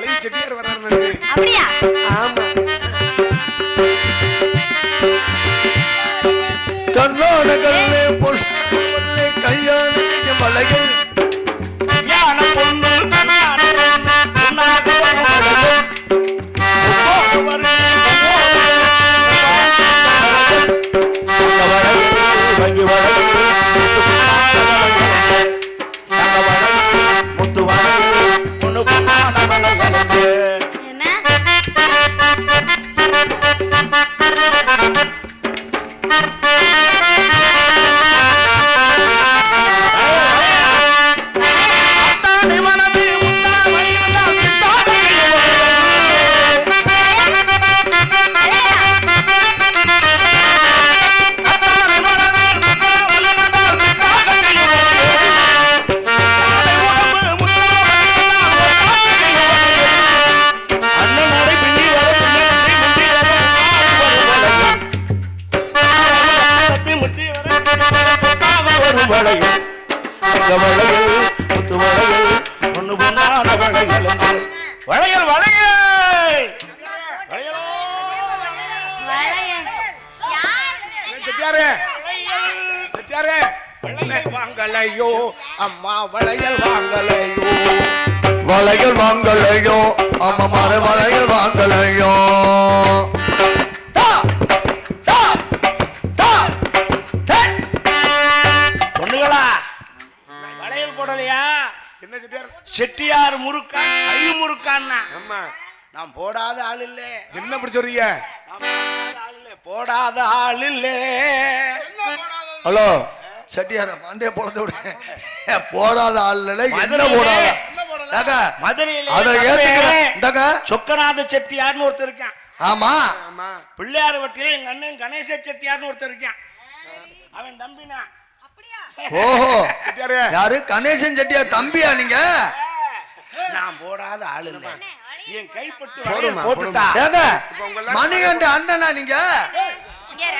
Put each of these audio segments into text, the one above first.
பழைய செட்டியார் வர்றாரு அப்படியா? ஆமா. கண்ணோட கண்ணே பொண்ணு கல்யாண மலைகள். பொத்தாக வளையல் வளையல் முத்து வளையல் பொண்ணு பொண்ணான வளையல் வளையல் வளையல்! செட்டியாரே செட்டியாரே வளையல் வாங்கலையோ? அம்மா வளையல் வாங்கலையோ? வளையல் வாங்கலையோ? அம்மா மர வளையல் வாங்கலையோ? என்ன செட்டியார் முறுக்கான் கை முறுக்கான்னா ஆமா. நான் போடாத ஆள் இல்லே. என்ன அப்படி சொல்றீங்க? போடாத ஆள் இல்லே. போடாத ஆள் இல்லே. ஹலோ. செட்டியார மண்டே பொழந்து விடு. போடாத ஆள் என்ன மதுரையிலே- போடாத? சொக்கநாத செட்டியார்னு ஒருத்தர் இருக்கான். ஆமா. ஆமா. பிள்ளையார் வட்டியில எங்க அண்ணன் கணேச செட்டியார்னு ஒருத்தர் இருக்கான். அவன் தம்பினா. ஓஹோ. யாரு? கணேசன் செட்டியார் தம்பியா நீங்க? நான் போடாத ஆள் இல்ல. என் கைப்பட்டு போட்டுட்டா. மணிகண்ட அண்ணனா நீங்க?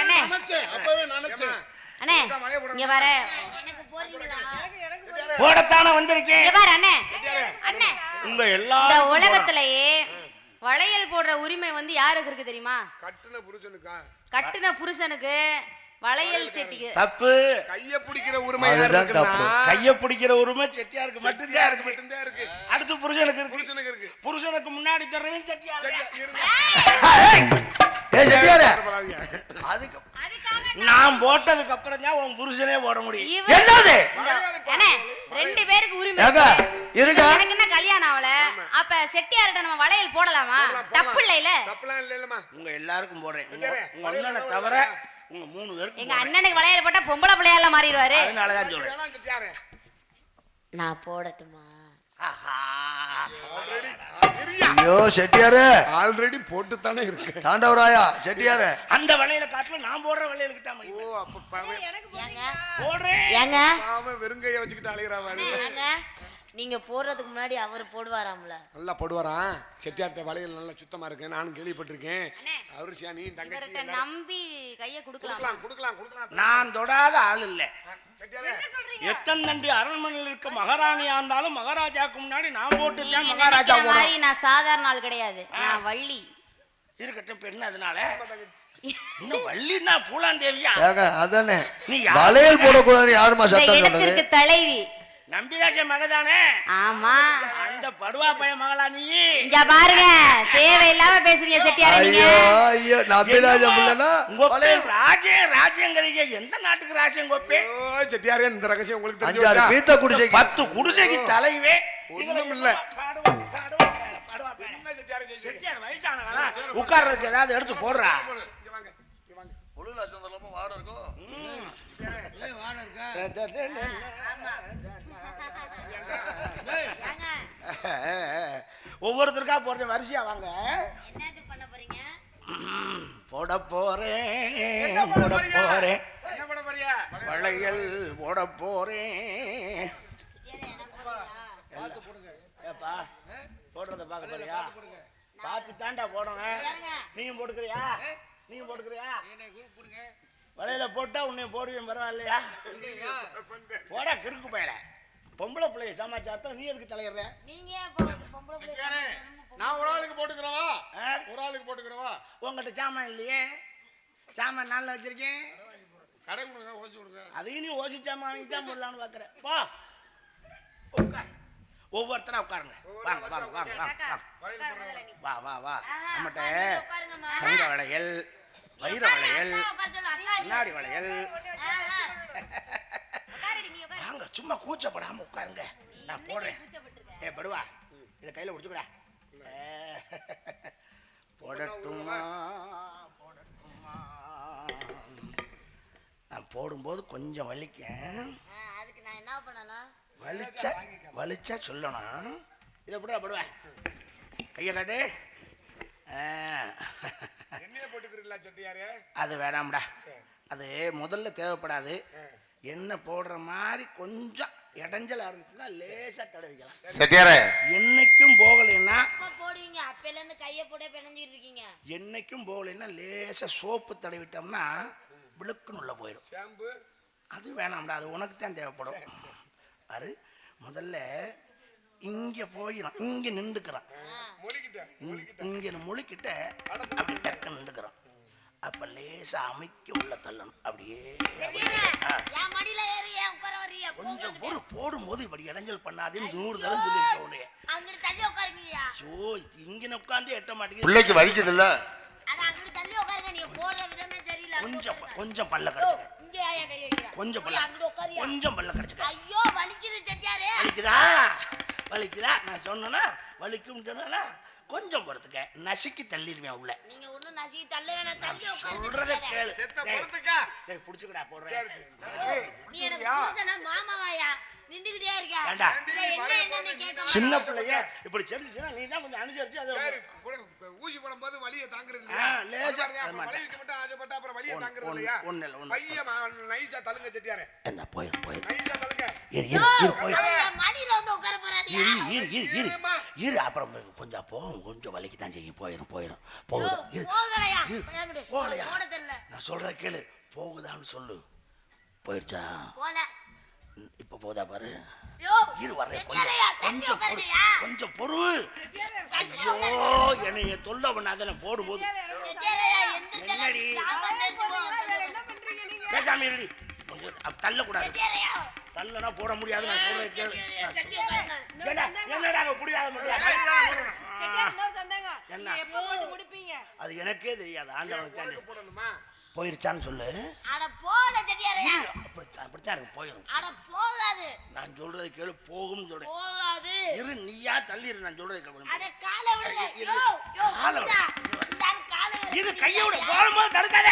அண்ணே. அப்பவே நினைச்சேன். அண்ணே இங்க வர. போடத்தானே வந்திருக்கேன். அண்ணே. அண்ணே. உங்க உலகத்திலேயே வளையல் போடுற உரிமை வந்து யாருக்கு இருக்கு தெரியுமா? கட்டுன புருஷனுக்கா. கட்டுன புருஷனுக்கு வளையல் செட்டிக்கு. தப்பு. கைய பிடிக்கிற உரிமை அதுதான் தப்பு. கைய பிடிக்கிற உரிமை செட்டியாருக்கு மட்டும்தான் இருக்கு. மட்டும்தான் இருக்கு. அடுத்து புருஷனுக்கு இருக்கு. புருஷனுக்கு இருக்கு. புருஷனுக்கு முன்னாடி செட்டியார் இருங்க. ஏய், ஏய் செட்டியார? அதுக்கு அதுக்காக நான் போட்டதுக்கு அப்புறம் தான் உன் புருஷனே போட முடியும். என்னது? ரெண்டு பேருக்கு உரிமை. இருக்கு. இருக்கா? எனக்கு என்ன கல்யாணம் ஆகல? அப்ப செட்டியார்கிட்ட நம்ம வளையல் போடலாமா? தப்பு போடலாம். இல்லைல தப்புலாம் இல்ல இல்லம்மா உங்க எல்லாருக்கும் போடுறேன். உங்க அண்ணனை தவிர உங்க மூணு பேருக்கு எங்க அண்ணனுக்கு வளையல் போட்டா பொம்பளை பிள்ளையால மாறிடுவாரு. அதனாலதான் சொல்றேன். வேணாம் செட்டியாரே நான் போடட்டுமா? ஆஹா. ஐயோ செட்டியாரு. ஆல்ரெடி போட்டு தானே இருக்கு தாண்டவராயா செட்டியாரு. அந்த வளையல காட்டுல நான் போடுற வளையலுக்கு தான் ஓ. அப்ப பாவம் போடுறேன். ஏங்க? பாவம் வெறுங்கைய வச்சுக்கிட்டு ஏங்க? நீங்க போடுறதுக்கு முன்னாடி அவர் போடுவாராம்ல? நல்லா போடுவாராம் செட்டியார்ட்ட வளையல் நல்லா சுத்தமா இருக்கு. நானும் கேள்விப்பட்டிருக்கேன். அண்ணே. அவரு சியானி தங்கச்சி நம்பி கைய கொடுக்கலாம். கொடுக்கலாம் கொடுக்கலாம் நான் தொடாத ஆள் இல்ல. செட்டியாரே. எத்தனை நன்றி அரண்மனையில் இருக்க மகாராணியா இருந்தாலும் மகாராஜாக்கு முன்னாடி நான் போட்டு தான் மகாராஜா மாதிரி நான் சாதாரண ஆள் கிடையாது. நான் வள்ளி. இருக்கட்டும் பெண் அதனால? இன்னும் வள்ளின்னா பூலாந்தேவியா? ஏங்க அதானே. நீ வளையல் போடக்கூடாதுன்னு யாருமா சட்டம் தலைவி. நம்பிராஜ மகதானே? ஆமா. அந்த படுவா பைய மகளா நீ? இங்க பாருங்க தேவையில்லாம பேசுறீங்க செட்டியார நீங்க. ஐயோ உங்க வளையல் ராஜே ராஜேங்கிறீங்க எந்த நாட்டுக்கு ராஜ்யம் கோப்பே ஓ செட்டியாரே இந்த ரகசியம் உங்களுக்கு தெரிஞ்சு அஞ்சாறு? பீத்த குடிசைக்கு. பத்து குடிசைக்கு தலைவே ஒண்ணும் இல்ல. என்ன செட்டியாரே கேக்குறீங்க? செட்டியார் வயசானவங்களா உட்கார்றதுக்கு ஏதாவது எடுத்து போடுறா. இங்க வாங்க, இங்க வாங்க. ஒவ்வொருத்தருக்கா போடுற வரிசையா வாங்க. என்னது பண்ண போறீங்க? போட போறேன் போட போறேன். என்ன பண்ண போறியா? வளையல் போட போறேன். ஏப்பா போடுறத பார்க்க போறியா? பார்த்து தாண்டா போடணும். நீயும் போட்டுக்கிறியா? நீயும் போட்டுக்கிறியா? வளையல போட்டா உன்னையும் போடுவேன் பரவாயில்லையா? போடா கிறுக்கு பயல. பொம்பளை பிள்ளைய சமாச்சாரத்தை நீ எதுக்கு தலையிடுற? நீங்க நான் ஒரு ஆளுக்கு போட்டுக்கிறவா? ஒரு ஆளுக்கு போட்டுக்கிறவா? உங்ககிட்ட சாமான் இல்லையே? சாமான் நாளில் வச்சிருக்கேன். கடை கொடுங்க ஓசி கொடுங்க. அதையும் நீ ஓசி சாமான் வாங்கி தான் போடலான்னு பார்க்குறேன் போ. உட்கார். ஒவ்வொருத்தரா உட்காருங்க. வாங்க வாங்க வாங்க வாங்க வா வா வா. நம்மகிட்ட தங்க வளையல் வைர வளையல் முன்னாடி வளையல். வாங்க சும்மா கூச்சப்படாம உட்காருங்க. நான் போடுறேன். ஏ படுவா. இதை கையில் பிடிச்சுக்கடா போடட்டுமா போடட்டுமா. நான் போடும்போது கொஞ்சம் வலிக்கேன் அதுக்கு நான் என்ன பண்ணணும்? வலிச்சா வலிச்சா சொல்லணும். இதை எப்படிடா படுவேன் கையை காட்டு. அது வேணாம்டா. சரி. அது முதல்ல தேவைப்படாது. எண்ணெய் போடுற மாதிரி கொஞ்சம் இடைஞ்சலா இருந்துச்சுன்னா லேசா தடவிக்கலாம் செட்டியாரே. என்னைக்கும் போகலைன்னா போடுவீங்க. அப்பையில இருந்து கைய போட பிணைஞ்சிட்டு இருக்கீங்க. என்னைக்கும் போகலைன்னா லேசா சோப்பு தடவிட்டோம்னா விழுக்குன்னு உள்ள போயிடும். ஷாம்பு. அது வேணாம்டா அது உனக்கு தான் தேவைப்படும். பாரு முதல்ல இங்க போயிடும் இங்க நின்றுக்கிறான். இங்க முழுக்கிட்ட அப்படி டக்குன்னு நின்றுக்கிறான். அப்ப லேசா அமைக்க உள்ள தள்ளணும். அப்படியே ஆ. என் மடியில ஏறி ஏன் உட்கார வர்றீங்க? கொஞ்சம் பொறு போடும்போது இப்படி இடைஞ்சல் பண்ணாதேன்னு நூறு தரம் சொல்லியிருக்க உட்காருங்கய்யா. ஐயோ இங்க உட்காந்து எட்ட மாட்டேங்குது. பிள்ளைக்கு வலிக்குது இல்ல கொஞ்சம். கொஞ்சம் பல்ல கடிச்சுக்க. கொஞ்சம் பல்ல. கொஞ்சம் பல்ல கடிச்சுக்க. ஐயோ வலிக்குது செட்டியாரே. வலிக்குதா? வலிக்குதா? நான் சொன்னேன்னா வலிக்கும் சொன்னா கொஞ்சம் பொறுத்துக்க. நசுக்கி தள்ளிடுவேன் உள்ள. நீங்க ஒண்ணும் நசி தள்ள வேணாம் தள்ளி சொல்றத கேளு. செத்த டேய், படுத்துக்கா டேய், புடிச்சுக்கடா போடுறேன். நீ எனக்கு புருஷனா மாமாவாயா? நின்றுகிட்டே இருக்க. ஏண்டா? சின்ன. பிள்ளைய இப்படி செஞ்சுச்சுன்னா நீ தான் கொஞ்சம் அனுசரிச்சு அதை சரி ஊசி போடும்போது வலியை தாங்குறது லேசா. இல்லையா மாட்டேன். வலிக்கு மட்டும் ஆசைப்பட்டா அப்புறம் வலியை ஒண்ணு, தாங்குறது ஒண்ணு, இல்லையா? ஒண்ணு இல்ல, ஒண்ணு. பையன் நைஸா தள்ளுங்க செட்டியாரே. என்ன போயிரும் போயிரும் நைஸா தள்ளுங்க இரு இரு இரு மடியில வந்து உட்கார போறாடியா இரு இரு இரு இரு. இரு அப்புறம் கொஞ்சம் போகும் கொஞ்சம் வலிக்கு தான் செய்யும். போயிரும் போயிரும். போகுது? இரு போகலையா? நான் சொல்ற கேளு. போகுதான்னு சொல்லு. போயிடுச்சா ம், இப்ப போதா பாரு. இரு வர்றேன். கொஞ்சம் கொஞ்சம் பொருள் ஐயோ என்னைய தொல்லை பண்ணாத போடும் போது செட்டியாரையா, எந்திரிச்சு என்னடி? பேசாம இருடி. தள்ளக்கூடாது. தள்ளனா போட முடியாது நான் சொல்றேன் என்னடா புரியாத என்ன? அது எனக்கே தெரியாது ஆண்டவனுக்கு தான். போடணுமா? போயிருச்சான்னு சொல்லு. அட போல. அப்படித்தான் அப்படித்தான் இருக்கு போயிடும் அட போகாது. நான் சொல்றது கேளு போகும்னு சொல்றேன். போகாது. இரு நீயா தள்ளிரு நான் சொல்றது கேளு. அட காலை விடுங்க. இரு, யோ யோ காலை காலை. இரு கையை விட போடும்போது தடுக்காத.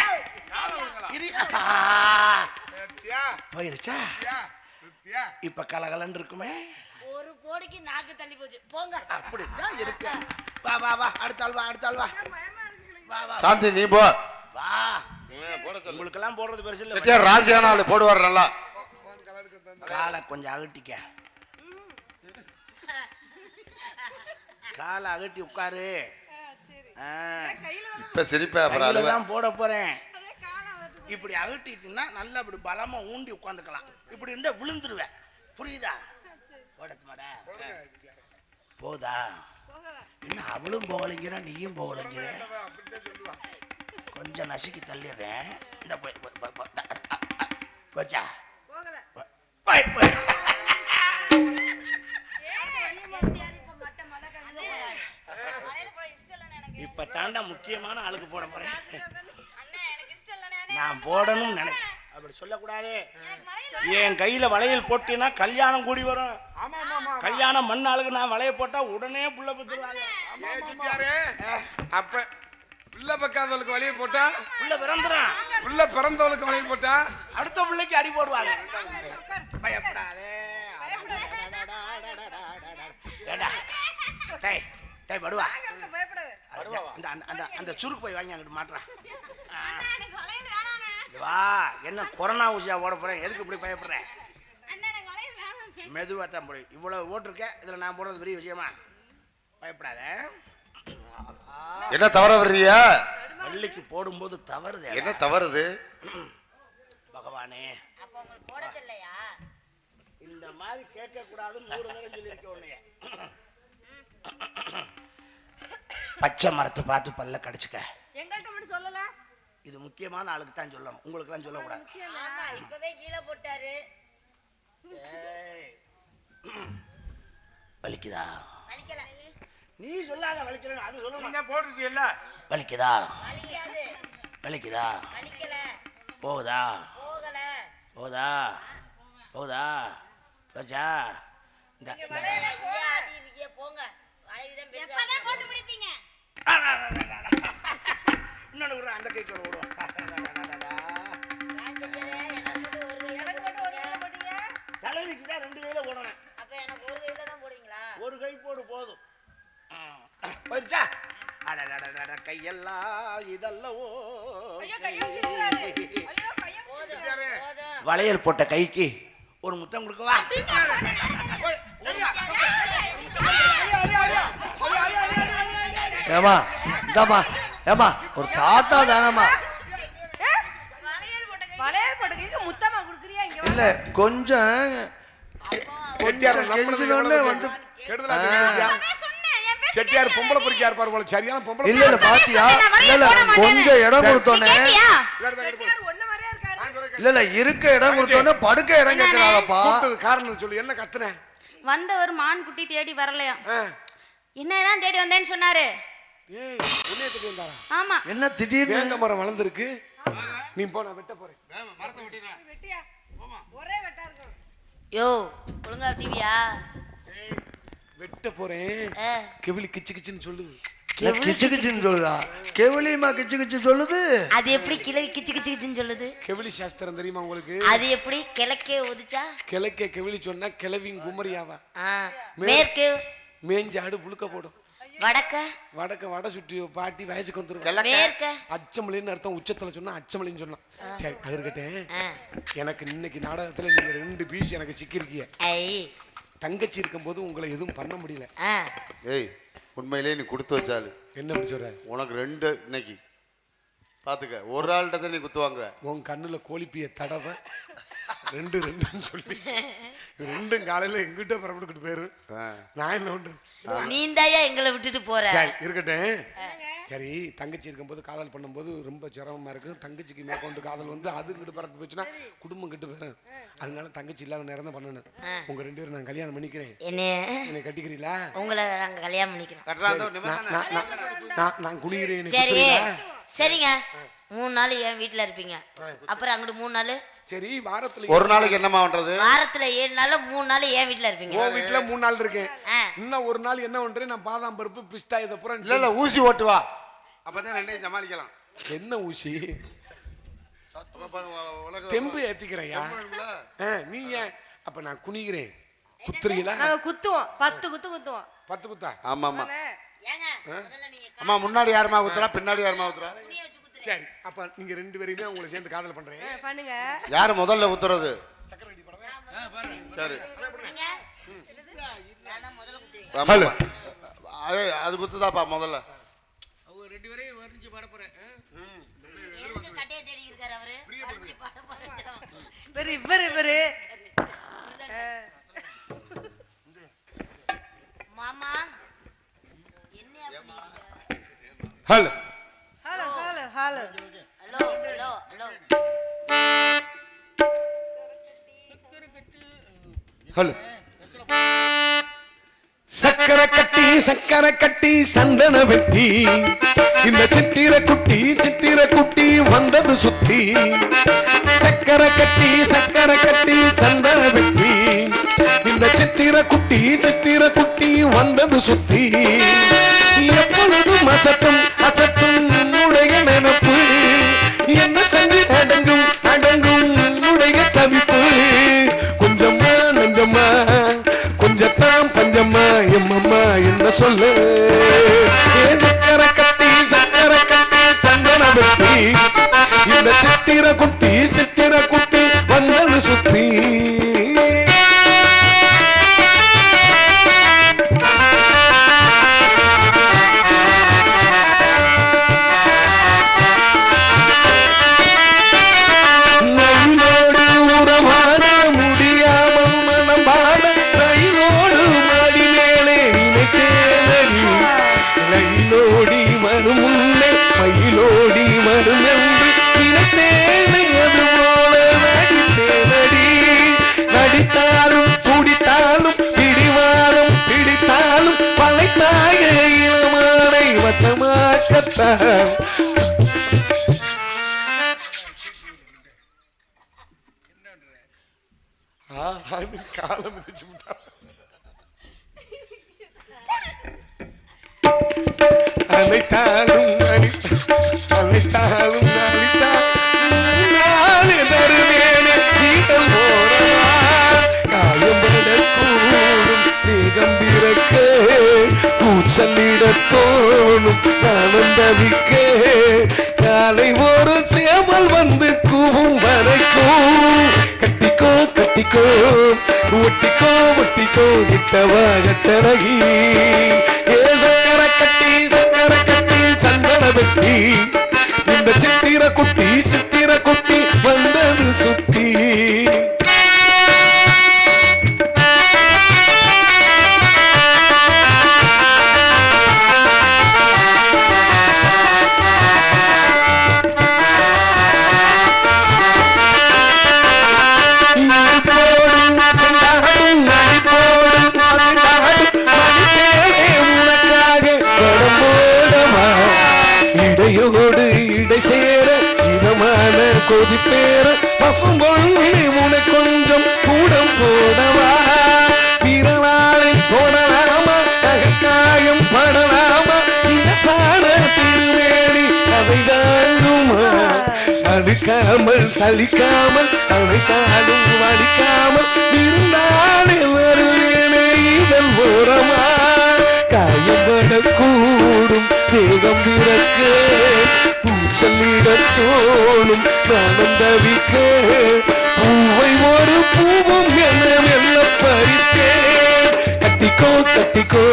இரு. சத்தியா போயிருச்சா? இப்ப கலகலன்னு இருக்குமே. ஒரு கோடிக்கு நாக்கு தள்ளி போச்சு. போங்க. அப்படித்தான் இருக்கு வா வா வா. அடுத்த ஆள் வா அடுத்த ஆள் வா. வா வா சாந்தி நீ போ. வா. உங்களுக்கெல்லாம் போடுறது பெருசு இல்ல. ராசியான ஆளு போடுவார் நல்லா. காலை கொஞ்சம் அகட்டிக்க. காலை அகட்டி உட்காரு. ஆ. இப்ப சிரிப்பா அப்புறம் கையில அழுவ. தான் போட போறேன். இப்படி அகட்டிட்டுன்னா நல்லா இப்படி பலமா ஊண்டி உட்காந்துக்கலாம். இப்படி இருந்தா விழுந்துருவேன். புரியுதா? போடட்டுமாடா போதா? என்ன அவளும் போகலைங்கிற நீயும் போகலைங்கிற? கொஞ்சம் நசுக்கி தள்ளிடுறேன். இந்த போச்சா. இப்ப தாண்டா முக்கியமான ஆளுக்கு போட போறேன். நான் போடணும்னு நினை அப்படி சொல்லக்கூடாது. என் கையில வளையல் போட்டீங்கன்னா கல்யாணம் கூடி வரும். ஆமா ஆமா ஆமா கல்யாணம் மண்ணாளுக்கு நான் வளைய போட்டா உடனே புள்ள பத்துருவாங்க. அப்ப பிள்ளை பக்காதவளுக்கு வழியை போட்டா? புள்ள பிறந்துடும் பிள்ளை பிறந்தவளுக்கு வழியை போட்டா? அடுத்த பிள்ளைக்கு அடி போடுவாங்க. பயப்படாதே. டேய் டேய் படுவா அந்த அந்த அந்த சுருக்கு போய் வாங்கி அங்கிட்டு மாட்டுறான். வா என்ன கொரோனா ஊசியா ஓட போறேன்? எதுக்கு இப்படி பயப்படுறேன் அண்ணே, எனக்கு வளையல் வேணாண்ணே. மெதுவா தான் போடும் இவ்வளவு ஓட்டிருக்கேன் இதுல நான் போடுறது பெரிய விஷயமா? பயப்படாத. என்ன தவற வர்றியா பள்ளிக்கு போடும்போது தவறுது என்ன தவறுது? பகவானே? இந்த மாதிரி கேட்க கூடாதுன்னு நூறு தடவை உன்னைய. பச்சை மரத்தை பார்த்து பல்ல கடிச்சுக்க. எங்கள்ட்ட இது முக்கியமான ஆளுக்கு தான் சொல்லணும். உங்களுக்குலாம் சொல்லக்கூடாது. ஆமா இப்பவே கீழே போட்டாரு. வலிக்குதா? வலிக்கல. நீ சொல்லாத வலிக்கிறேன் அது சொல்லணும் நீங்க போட்டுருக்கீல்ல வலிக்குதா? வலிக்காது. வலிக்குதா? வலிக்கல. போகுதா? போகல. போகுதா? போகுதா? போச்சா? இந்த போங்க. போட்டு முடிப்பீங்க? இன்னொன்று விடுறேன் அந்த கைக்கு ஒன்று விடுவோம் எனக்கு மட்டும் ஒரு கையில எனக்கு மட்டும் ஒரு வேலை போட்டீங்க தலைவிக்கு தான் ரெண்டு கையில போடணும் அப்ப எனக்கு ஒரு கையில தான் போடுவீங்களா ஒரு கை போடு போதும் போயிருச்சா அடடடடட கையெல்லாம் இதல்லவோ வளையல் போட்ட கைக்கு ஒரு முத்தம் கொடுக்கவா ஏமா இந்தாம்மா ஏமா ஒரு தாத்தா தானம்மா. இல்ல கொஞ்சம் கொஞ்சம் கெஞ்சினோன்னு வந்து செட்டியார் பொம்பளை பொறிக்கார் பாரு சரியான பொம்பளை இல்ல இல்ல கொஞ்சம் இடம் கொடுத்தோனே இல்ல இருக்க இடம் கொடுத்தோனே படுக்க இடம் கேக்குறாங்கப்பா. காரணம் சொல்லு என்ன கத்துன? வந்தவர் மான் குட்டி தேடி வரலையா என்னதான் தேடி வந்தேன்னு சொன்னாரு. ஆமா. என்ன திடீர்னு? வேங்க மரம் வளர்ந்துருக்கு. நீ போ நான் வெட்ட போறேன். வெட்டியா? ஒரே வெட்டா இருக்கும். யோ ஒழுங்கா டிவியா வெட்ட போறேன். கெவிலி கிச்சு கிச்சுன்னு சொல்லுது. கிச்சு கிச்சுன்னு சொல்லுதா? கெவிலியமா கிச்சு கிச்சு சொல்லுது? அது எப்படி கிளவி கிச்சு கிச்சு கிச்சுன்னு சொல்லுது? கெவிலி சாஸ்திரம் தெரியுமா உங்களுக்கு? அது எப்படி? கிழக்கே ஒதிச்சா கிழக்கே கெவிலி சொன்னா கிளவிங் குமரியாவா? ஆ, மேற்கு? மேஞ்ச ஆடு புழுக்க போடும். வடக்க. வடக்க வடை சுற்றி பாட்டி வயசுக்கு வந்துரும். மேற்க. அச்சமலைன்னு அர்த்தம் உச்சத்துல சொன்னா அச்சமலைன்னு சொன்னான். சரி அது இருக்கட்டும். எனக்கு இன்னைக்கு நாடகத்துல நீங்க ரெண்டு பீஸ் எனக்கு சிக்கிருக்கீங்க. ஐ. தங்கச்சி இருக்கும்போது உங்களை எதுவும் பண்ண முடியல. ஏய் உண்மையிலே நீ கொடுத்து வச்சாலு என்ன அப்படி சொல்ற? உனக்கு ரெண்டு இன்னைக்கு. பாத்துக்க ஒரு ஆள்கிட்ட தான் நீ குத்துவாங்க. உன் கண்ணுல கோழிப்பிய தடவை. ரெண்டு ரெண்டுன்னு சொல்லி. ரெண்டும் காலையில எங்கிட்ட புறப்பட்டுக்கிட்டு போயிரு. நான் என்ன பண்றது? நீந்தாயா எங்களை விட்டுட்டு போற? சரி இருக்கட்டும். சரி தங்கச்சி இருக்கும்போது காதல் பண்ணும்போது ரொம்ப சிரமமா இருக்கு. தங்கச்சிக்கு மேற்கொண்டு காதல் வந்து அது இங்கிட்டு பறந்து போச்சுன்னா குடும்பம் கிட்ட போயிடும் அதனால தங்கச்சி இல்லாத நேரம் தான் பண்ணணும். உங்க ரெண்டு பேரும் நான் கல்யாணம் பண்ணிக்கிறேன். என்னை? கட்டிக்கிறீங்களா? உங்களை நாங்க கல்யாணம் பண்ணிக்கிறோம். நான் நான் நான் நான் நான் குடிக்கிறேன் என்னை சரி? சரிங்க. மூணு நாள் என் வீட்டுல இருப்பீங்க. அப்புறம் அங்கிட்டு மூணு நாள் சரி வாரத்துல ஒரு நாளைக்கு என்னம்மா பண்றது? வாரத்துல ஏழு நாள் மூணு நாள் என் வீட்டுல இருப்பீங்க. உன் வீட்டுல மூணு நாள் இருக்கேன். இன்னும் ஒரு நாள் என்ன பண்றேன் நான் பாதாம் பருப்பு பிஸ்தா இதை பூரா இல்ல இல்ல ஊசி ஓட்டு வா. அப்பதான் ரெண்டையும் சமாளிக்கலாம். என்ன ஊசி? தெம்பு. ஆ, நீங்க அப்ப நான் குனிகிறேன். குத்துறீங்களா? குத்துவோம். பத்து குத்து குத்துவோம். பத்து குத்தா? ஆமா ஆமா. ஏங்க முதல்ல நீங்க அம்மா முன்னாடி யாருமா ஊத்துறா? பின்னாடி யாருமா ஊத்துறா? சரி. அப்ப நீங்க ரெண்டு பேரையுமே உங்களை சேர்ந்து காதல் பண்றேன் பண்ணுங்க. யாரு முதல்ல குத்துறது சரி. அது அது குத்துதாப்பா முதல்ல. ரெண்டு பேரையும் வர்ணிச்சு பாட போறேன். இவரு இவரு இவரு. மாமா என்ன hello. Hello hello hello hello hello hello சக்கரை கட்டி சக்கரை கட்டி சந்தன வெட்டி. இந்த சித்திர குட்டி சித்திர குட்டி வந்தது சுத்தி. சக்கரை கட்டி சக்கரை கட்டி சந்தன வெட்டி. இந்த சித்திர குட்டி சித்திர குட்டி வந்தது சுத்தி. எப்பொழுதும் அசத்தும் என்ன சொல்லு? சக்கரை கட்டி சக்கர கட்டி சந்தன வெட்டி? இந்த சித்திர குட்டி சித்திர குட்டி வந்தது சுத்தி காலம் மிதிச்சு அழைத்தாலும் அழைத்தாலும் அனைத்தாலும் போறவா காயம்படக்கூடும் வேகம் பிறக்க கூச்சலிடத் தோணும் ஆனந்தவிக்க காலை ஒரு சேமல் வந்து கூவும் வரைக்கும். கட்டிக்கோ கட்டிக்கோ ஒட்டிக்கோ ஒட்டிக்கோ கிட்டவா கட்டழகி ஏ சக்கர கட்டி சக்கர கட்டி சந்தன வெட்டி. இந்த சித்திர குட்டி சித்திர குட்டி இடையோடு இடை சேர இதமான கொதிப்பேற பசும்பொன்னி உனை கொஞ்சம் கூடம் போடவா? பிறநாளை போடலாமா தகக்காயம் படலாமா சார திருவேணி அதை தாண்டுமா அழுக்காமல் சலிக்காமல் அழைத்தாலும் அடிக்காமல் இருந்தாலே வருவேனே இதன் ஓரமா? காயம் கூடும். தேகம் பிறக்க பூச்சலிடத் தோணும் தவிக்க. பூவை ஒரு பூவும் என்ன மெல்ல பறித்தே. கட்டிக்கோ கட்டிக்கோ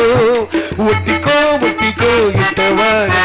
ஒட்டிக்கோ ஒட்டிக்கோ இட்டவாய்